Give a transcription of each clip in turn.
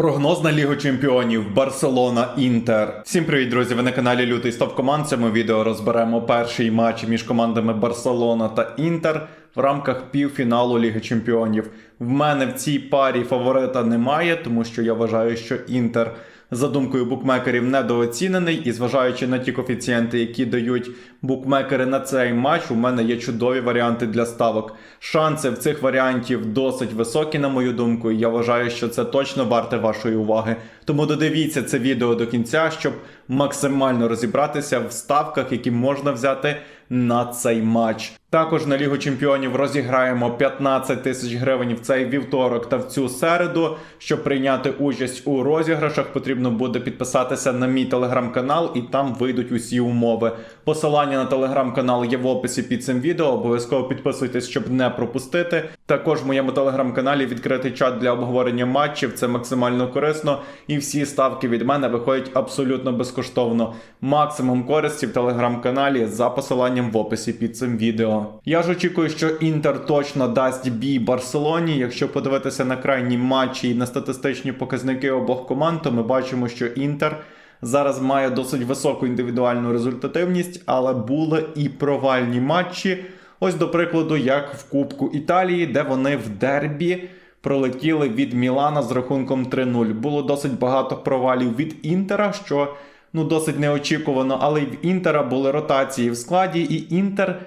Прогноз на Лігу Чемпіонів Барселона Інтер. Всім привіт, друзі! Ви на каналі Лютий Стоп Команд. Цьому відео розберемо перший матч між командами Барселона та Інтер в рамках півфіналу Ліги Чемпіонів. В мене в цій парі фаворита немає, тому що я вважаю, що Інтер. За думкою букмекерів недооцінений, і зважаючи на ті коефіцієнти, які дають букмекери на цей матч, у мене є чудові варіанти для ставок. Шанси в цих варіантів досить високі, на мою думку. і Я вважаю, що це точно варте вашої уваги. Тому додивіться це відео до кінця, щоб максимально розібратися в ставках, які можна взяти на цей матч. Також на Лігу Чемпіонів розіграємо 15 тисяч гривень в цей вівторок та в цю середу. Щоб прийняти участь у розіграшах, потрібно буде підписатися на мій телеграм-канал, і там вийдуть усі умови. Посилання на телеграм-канал є в описі під цим відео. Обов'язково підписуйтесь, щоб не пропустити. Також в моєму телеграм-каналі відкритий чат для обговорення матчів. Це максимально корисно, і всі ставки від мене виходять абсолютно безкоштовно. Максимум користі в телеграм-каналі за посиланням в описі під цим відео. Я ж очікую, що Інтер точно дасть бій Барселоні. Якщо подивитися на крайні матчі і на статистичні показники обох команд, то ми бачимо, що Інтер зараз має досить високу індивідуальну результативність, але були і провальні матчі. Ось, до прикладу, як в Кубку Італії, де вони в дербі пролетіли від Мілана з рахунком 3-0. Було досить багато провалів від Інтера, що ну досить неочікувано, але й в Інтера були ротації в складі, і Інтер.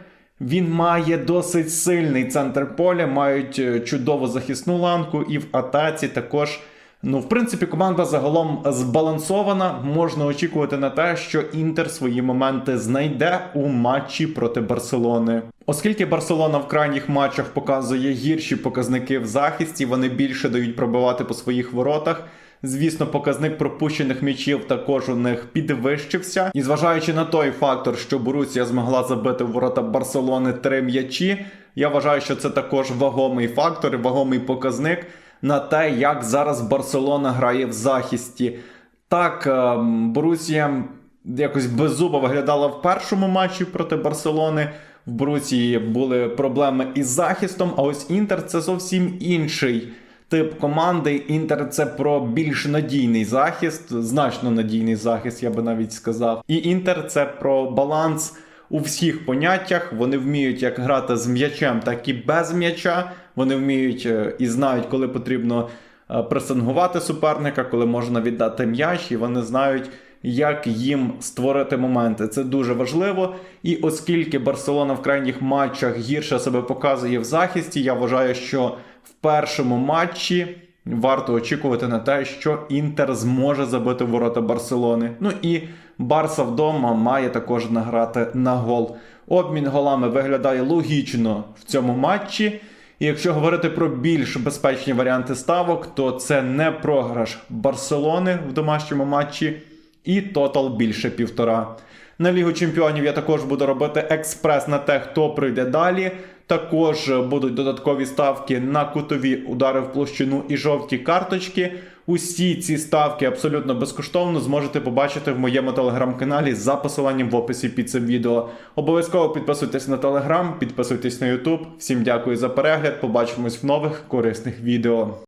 Він має досить сильний центр поля, мають е, чудову захисну ланку, і в атаці також. Ну, в принципі, команда загалом збалансована. Можна очікувати на те, що Інтер свої моменти знайде у матчі проти Барселони. Оскільки Барселона в крайніх матчах показує гірші показники в захисті, вони більше дають пробивати по своїх воротах. Звісно, показник пропущених м'ячів також у них підвищився. І зважаючи на той фактор, що Борусія змогла забити в ворота Барселони три м'ячі, я вважаю, що це також вагомий фактор, вагомий показник на те, як зараз Барселона грає в захисті. Так, е, Борусія якось беззубо виглядала в першому матчі проти Барселони. В Борусії були проблеми із захистом, а ось Інтер це зовсім інший тип команди. Інтер це про більш надійний захист, значно надійний захист, я би навіть сказав. І Інтер це про баланс у всіх поняттях. Вони вміють як грати з м'ячем, так і без м'яча. Вони вміють е, і знають, коли потрібно е, пресингувати суперника, коли можна віддати м'яч, і вони знають. Як їм створити моменти, це дуже важливо. І оскільки Барселона в крайніх матчах гірше себе показує в захисті, я вважаю, що в першому матчі варто очікувати на те, що Інтер зможе забити ворота Барселони. Ну і Барса вдома має також награти на гол. Обмін голами виглядає логічно в цьому матчі. І якщо говорити про більш безпечні варіанти ставок, то це не програш Барселони в домашньому матчі і тотал більше півтора. На Лігу Чемпіонів я також буду робити експрес на те, хто прийде далі. Також будуть додаткові ставки на кутові удари в площину і жовті карточки. Усі ці ставки абсолютно безкоштовно зможете побачити в моєму телеграм-каналі за посиланням в описі під цим відео. Обов'язково підписуйтесь на телеграм, підписуйтесь на Ютуб. Всім дякую за перегляд. Побачимось в нових корисних відео.